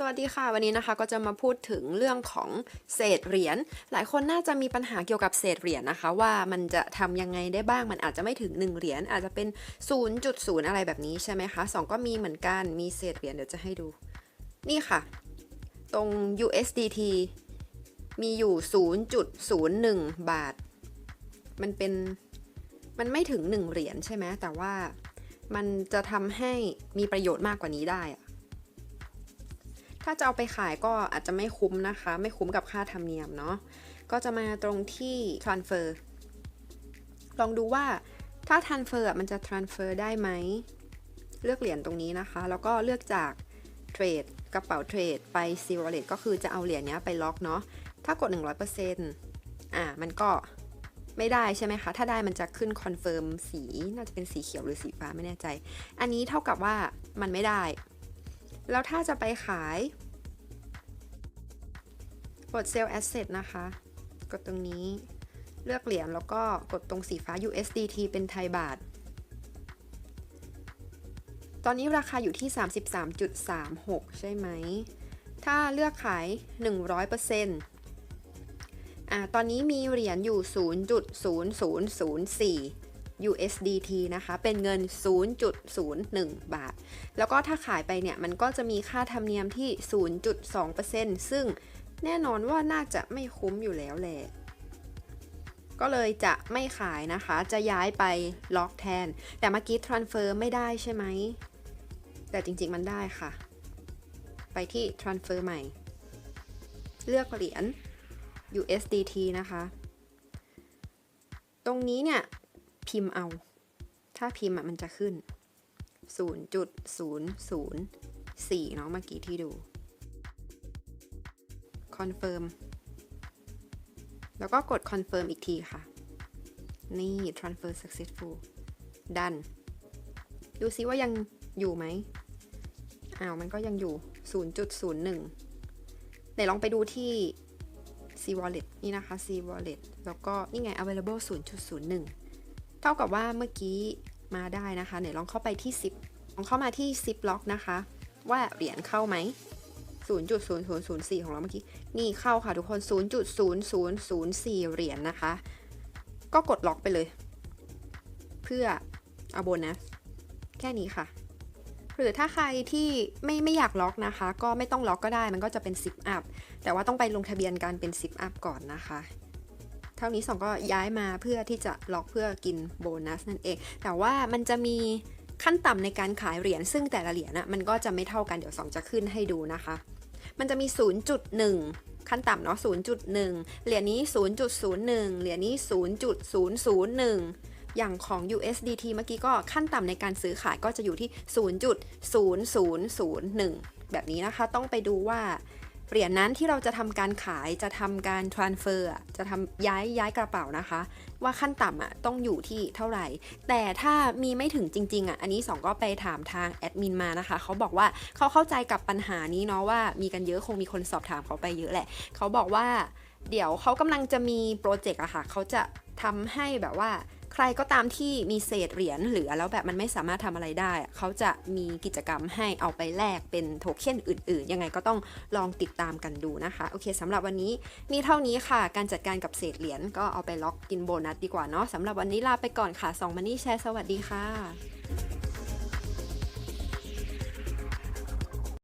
สวัสดีค่ะ วันนี้นะคะก็จะมาพูดถึงเรื่องของเศษเหรียญหลายคนน่าจะมีปัญหาเกี่ยวกับเศษเหรียญนะคะ ว่ามันจะทำยังไงได้บ้างมันอาจจะไม่ถึง 1 เหรียญอาจจะเป็น 0.0 อะไรแบบนี้ใช่ไหมคะสองก็มีเหมือนกันมีเศษเหรียญเดี๋ยวจะให้ดู นี่ค่ะ ตรง USDT มีอยู่ 0.01 บาท มันเป็นมันไม่ถึง 1 เหรียญใช่ไหมแต่ว่ามันจะทำให้มีประโยชน์มากกว่านี้ได้อะ ถ้าจะเอาไปขายก็อาจจะไม่คุ้มนะคะ ไม่คุ้มกับค่าธรรมเนียมเนาะก็จะมาตรงที่ transfer ลองดูว่าถ้า transfer มันจะ transfer ได้ไหม เลือกเหรียญตรงนี้นะคะ แล้วก็เลือกจากเทรดกระเป๋าเทรดไป z e r o l e t ก็คือจะเอาเหรียญนี้ไปล็อกเนาะถ้ากด 100%อ่ามันก็ไม่ได้ใช่ไหมคะ ถ้าได้มันจะขึ้น confirm สี น่าจะเป็นสีเขียวหรือสีฟ้าไม่แน่ใจ อันนี้เท่ากับว่ามันไม่ได้ แล้วถ้าจะไปขายกด Sell Asset นะคะ กดตรงนี้เลือกเหรียญแล้วก็กดตรงสีฟ้า USDT เป็นไทยบาท ตอนนี้ราคาอยู่ที่ 33.36 ใช่ไหม ถ้าเลือกขาย 100%อ่าตอนนี้มีเหรียญอยู่ 0.0004 USDT นะคะ เป็นเงิน 0.01 บาท แล้วก็ถ้าขายไปเนี่ย มันก็จะมีค่าธรรมเนียมที่ 0.2%ซึ่งแน่นอนว่าน่าจะไม่คุ้มอยู่แล้วแหละ ก็เลยจะไม่ขายนะคะ จะย้ายไปล็อกแทน แต่เมื่อกี้ transfer ไม่ได้ใช่ไหม แต่จริงๆมันได้ค่ะ ไปที่ transfer ใหม่ เลือกเหรียญ USDT นะคะ ตรงนี้เนี่ย พิมพ์เอา ถ้าพิมพ์มันจะขึ้น 0.004 เนาะเมื่อกี้ที่ดู confirm แล้วก็กด confirm อีกทีค่ะ นี่ transfer successful done ดูซิว่ายังอยู่ไหมอ้าว มันก็ยังอยู่ 0.01 ไหนลองไปดูที่ C wallet นี่นะคะ C wallet แล้วก็นี่ไง available 0.01 เท่ากับว่าเมื่อกี้มาได้นะคะไหนลองเข้าไปที่ 10 ลองเข้ามาที่ 10ล็อกนะคะ ว่าเหรียญเข้าไหม 0.0004 ของเราเมื่อกี้ นี่เข้าค่ะทุกคน 0.0004 เหรียญนะคะ ก็กดล็อกไปเลย เพื่อเอาโบนัสแค่นี้ค่ะ หรือถ้าใครที่ไม่ไม่อยากล็อกนะคะ ก็ไม่ต้องล็อกก็ได้มันก็จะเป็น 10 อัพ แต่ว่าต้องไปลงทะเบียนการเป็น 10 อัพก่อนนะคะ เท่านี้สองก็ย้ายมาเพื่อที่จะล็อกเพื่อกินโบนัสนั่นเอง แต่ว่ามันจะมีขั้นต่ำในการขายเหรียญซึ่งแต่ละเหรียญนะมันก็จะไม่เท่ากันเดี๋ยวสองจะขึ้นให้ดูนะคะ มันจะมี 0.1 ขั้นต่ำเนาะ 0.1 เหรียญนี้ 0.01 เหรียญนี้ 0.001 อย่างของ USDT เมื่อกี้ก็ขั้นต่ำในการซื้อขายก็จะอยู่ที่ 0.0001 แบบนี้นะคะ ต้องไปดูว่า เหรียญนั้นที่เราจะทำการขายจะทำการ transfer จะทำย้ายย้ายกระเป๋านะคะ ว่าขั้นต่ำอะต้องอยู่ที่เท่าไหร่ แต่ถ้ามีไม่ถึงจริงๆอะอันนี้สองก็ไปถามทางแอดมินมานะคะ เขาบอกว่าเขาเข้าใจกับปัญหานี้เนาะว่ามีกันเยอะคงมีคนสอบถามเขาไปเยอะแหละ เขาบอกว่าเดี๋ยวเขากำลังจะมีโปรเจกต์อะค่ะ เขาจะทำให้แบบว่า รก็ตามที่มีเศษเหรียญเหลือแล้วแบบมันไม่สามารถทำอะไรได้ เขาจะมีกิจกรรมให้เอาไปแลกเป็นโทเค็นอื่น ๆ ยังไงก็ต้องลองติดตามกันดูนะคะ โอเคสำหรับวันนี้มีเท่านี้ค่ะ การจัดการกับเศษเหรียญก็เอาไปล็อกกินโบนัสดีกว่าเนาะสำหรับวันนี้ลาไปก่อนค่ะสองมันนี่แชร์สวัสดีค่ะ